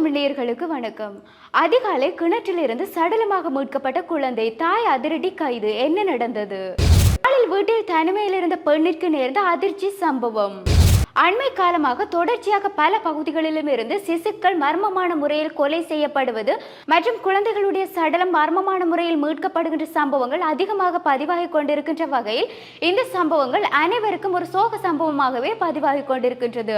தமிழர்களுக்கு வணக்கம். அதிகாலை கிணற்றிலிருந்து சடலமாக மீட்கப்பட்ட குழந்தை தாய் அதிரடி கைது. என்ன நடந்தது? வீட்டில் தனிமையில் இருந்த பெண்ணிற்கு நேர்ந்த அதிர்ச்சி சம்பவம். அண்மை காலமாக தொடர்ச்சியாக பல பகுதிகளிலும் இருந்து சிசுக்கள் மர்மமான முறையில் கொலை செய்யப்படுவது மற்றும் குழந்தைகளுடைய சடலம் மர்மமான முறையில் மீட்கப்படுகின்ற சம்பவங்கள் அதிகமாக பதிவாகி கொண்டிருக்கின்ற வகையில் இந்த சம்பவங்கள் அனைவருக்கும் ஒரு சோக சம்பவமாகவே பதிவாகி கொண்டிருக்கின்றது.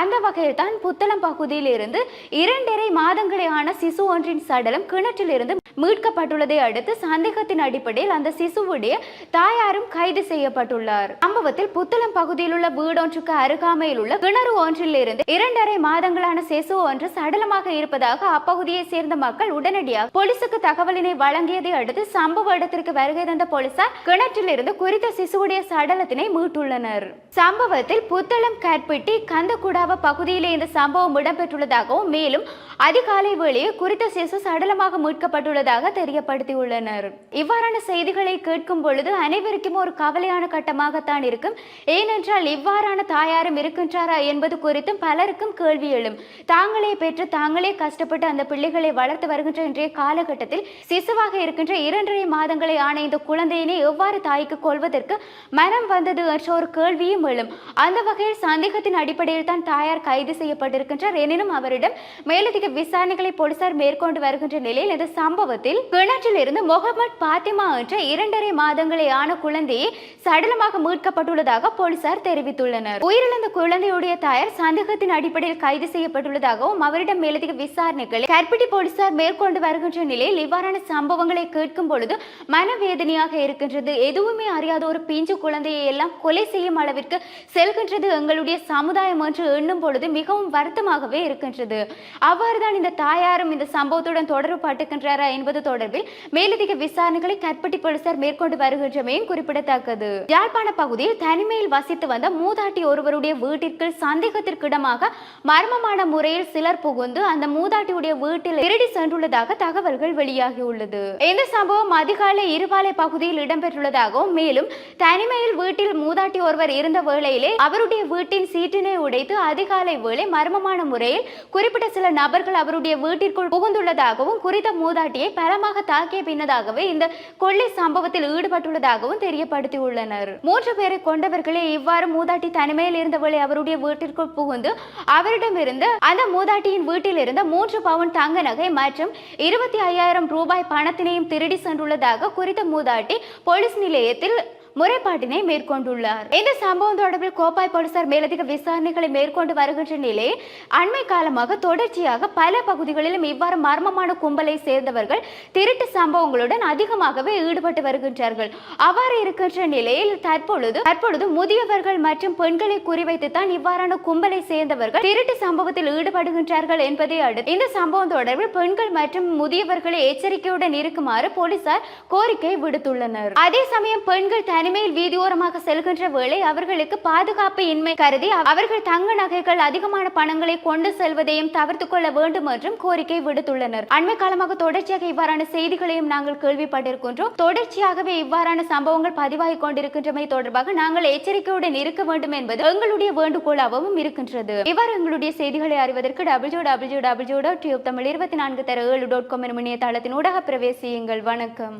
அந்த வகையில் தான் புத்தளம் பகுதியில் இருந்து இரண்டரை மாதங்களே ஆன சிசு ஒன்றின் சடலம் கிணற்றில் இருந்து மீட்கப்பட்டுள்ளதை அடுத்து சந்தேகத்தின் அடிப்படையில் அந்த சிசுவுடைய தாயாரும் கைது செய்யப்பட்டுள்ளார். சம்பவத்தில் புத்தளம் பகுதியில் உள்ள வீடொன்றுக்கு அருகாமையில் உள்ள கிணறு ஒன்றில் இருந்து இரண்டரை மாதங்களான செசு ஒன்று சடலமாக இருப்பதாக அப்பகுதியை சேர்ந்த மக்கள் உடனடியாக போலீசுக்கு தகவலினை வழங்கியதை அடுத்து சம்பவ இடத்திற்கு வருகை தந்த போலீசார் கிணற்றில் இருந்து குறித்த சிசுவுடைய சடலத்தினை மீட்டுள்ளனர். சம்பவத்தில் புத்தளம் கற்பிட்டி கந்தகுடாவ பகுதியிலே இந்த சம்பவம் இடம்பெற்றுள்ளதாகவும் மேலும் அதிகாலை வேளையே குறித்த சிசு சடலமாக மீட்கப்பட்டுள்ளதாக தெரியப்படுத்தியுள்ளனர். இவ்வாறான செய்திகளை கேட்கும் பொழுது அனைவருக்கும் ஒரு கவலையான கட்டமாகத்தான் இருக்கும். ஏனென்றால் இவ்வாறான தாயாரும் இருக்கின்றாரா என்பது குறித்தும் பலருக்கும் கேள்வி எழும். தாங்களே பெற்று தாங்களே கஷ்டப்பட்டு அந்த பிள்ளைகளை வளர்த்து வருகின்ற இன்றைய காலகட்டத்தில் சிசுவாக இருக்கின்ற இரண்டரை மாதங்களை ஆன இந்த குழந்தையினை எவ்வாறு தாய்க்கு கொள்வதற்கு மனம் வந்தது என்ற ஒரு கேள்வியும் எழும். அந்த வகையில் சந்தேகத்தின் அடிப்படையில் தான் தாயார் கைது செய்யப்பட்டிருக்கின்றார். எனினும் அவரிடம் மேலதிக விசாரணைகளை போலீசார் மேற்கொண்டு வருகின்ற நிலையில் இந்த சம்பவத்தில் கிணற்றில் இருந்து முகமது பாத்திமா என்ற இரண்டரை மாதங்களை ஆன குழந்தையை சடலமாக மீட்கப்பட்டுள்ளதாக போலீசார் தெரிவித்துள்ளனர். உயிரிழந்த குழந்தையுடைய தாயார் சந்தேகத்தின் அடிப்படையில் கைது செய்யப்பட்டுள்ளதாகவும் அவரிடம் மேலதிக விசாரணைகளை கற்பிட்டி போலீசார் மேற்கொண்டு வருகின்ற நிலையில் இவ்வாறான சம்பவங்களை கேட்கும் பொழுது மனவேதனையாக இருக்கின்றது. எதுவுமே அறியாத ஒரு பிஞ்சு குழந்தையை எல்லாம் கொலை செய்யும் அளவிற்கு செல்கின்றது எங்களுடைய சமுதாயம் என்று எண்ணும் பொழுது மிகவும் வருத்தமாகவே இருக்கின்றது. அவ்வாறுதான் இந்த தாயாரும் இந்த சம்பவத்துடன் தொடர்பு பட்டுகின்றாரா என்பது தொடர்பில் மேலதிக விசாரணைகளை கற்பட்டி போலீசார் மேற்கொண்டு வருகின்றமையும் குறிப்பிடத்தக்கது. யாழ்ப்பாண பகுதியில் தனிமையில் வசித்து வந்த மூதாட்டி ஒருவருடைய வீட்டிற்கு சந்தேகத்திற்கிடமாக மர்மமான முறையில் சிலர் புகுந்து அந்த மூதாட்டியுடைய வீட்டில் திருடி சென்றுள்ளதாக தகவல்கள் வெளியாகியுள்ளது. இந்த சம்பவம் அதிகாலை இருபாலை பகுதியில் இடம்பெற்றுள்ளதாகவும் மேலும் தனிமையில் வீட்டில் மூதாட்டி ஒருவர் இருந்த வேளையிலே அவருடைய வீட்டின் சீட்டினை உடைத்து அதிகாலை வேளை மர்மமான முறையில் குறிப்பிட்ட சில நபர்கள் அவருடைய வீட்டிற்குள் புகுந்துள்ளதாகவும் குறித்த மூதாட்டியை பலமாக தாக்கிய பின்னதாகவே இந்த கொள்ளை சம்பவத்தில் ஈடுபட்டுள்ளதாகவும் தெரியப்படுத்தியுள்ளனர். மூன்று பேரை கொண்டவர்களே இவ்வாறு மூதாட்டி தனிமையில் இருந்த இருந்தவளை அவருடைய வீட்டிற்குள் புகுந்து அவரிடமிருந்து அந்த மூதாட்டியின் வீட்டில் இருந்த மூன்று பவுன் தங்க நகை மற்றும் இருபத்தி ஐயாயிரம் ரூபாய் பணத்தினையும் திருடி சென்றுள்ளதாக குறித்த மூதாட்டி போலீஸ் நிலையத்தில் முறைப்பாட்டினை மேற்கொண்டுள்ளார். இந்த சம்பவம் தொடர்பில் கோப்பாய் போலீசார் மேலதிக விசாரணைகளை மேற்கொண்டு வருகின்ற நிலையில் அண்மை காலமாக தொடர்ச்சியாக பல பகுதிகளிலும் இவ்வாறு மர்மமான கும்பலை சேர்ந்தவர்கள் திருட்டு சம்பவங்களுடன் அதிகமாகவே ஈடுபட்டு வருகின்றார்கள். அவ்வாறு இருக்கின்ற நிலையில் தற்பொழுது தற்பொழுது முதியவர்கள் மற்றும் பெண்களை குறிவைத்து தான் இவ்வாறான கும்பலை சேர்ந்தவர்கள் திருட்டு சம்பவத்தில் ஈடுபடுகின்றார்கள் என்பதை அடுத்து இந்த சம்பவம் தொடர்பில் பெண்கள் மற்றும் முதியவர்களை எச்சரிக்கையுடன் இருக்குமாறு போலீசார் கோரிக்கை விடுத்துள்ளனர். அதே சமயம் பெண்கள் தனிமையில் வீதியோரமாக செல்கின்ற வேளை அவர்களுக்கு பாதுகாப்பு இன்மை கருதி அவர்கள் தங்க நகைகள் அதிகமான பணங்களை கொண்டு செல்வதையும் தவிர்த்து கொள்ள வேண்டும் என்றும் கோரிக்கை விடுத்துள்ளனர். அண்மை காலமாக தொடர்ச்சியாக இவ்வாறான செய்திகளையும் நாங்கள் கேள்விப்பட்டிருக்கின்றோம். தொடர்ச்சியாகவே இவ்வாறான சம்பவங்கள் பதிவாகி கொண்டிருக்கின்றமை தொடர்பாக நாங்கள் எச்சரிக்கையுடன் இருக்க வேண்டும் என்பது எங்களுடைய வேண்டுகோளாகவும் இருக்கின்றது. இவ்வாறு எங்களுடைய செய்திகளை அறிவதற்கு W W W dot tube Tamil இருபத்தி நான்கு தர ஏழு டாட் காம் எனும் இணையதளத்தின் ஊடாக பிரவேசியுங்கள். வணக்கம்.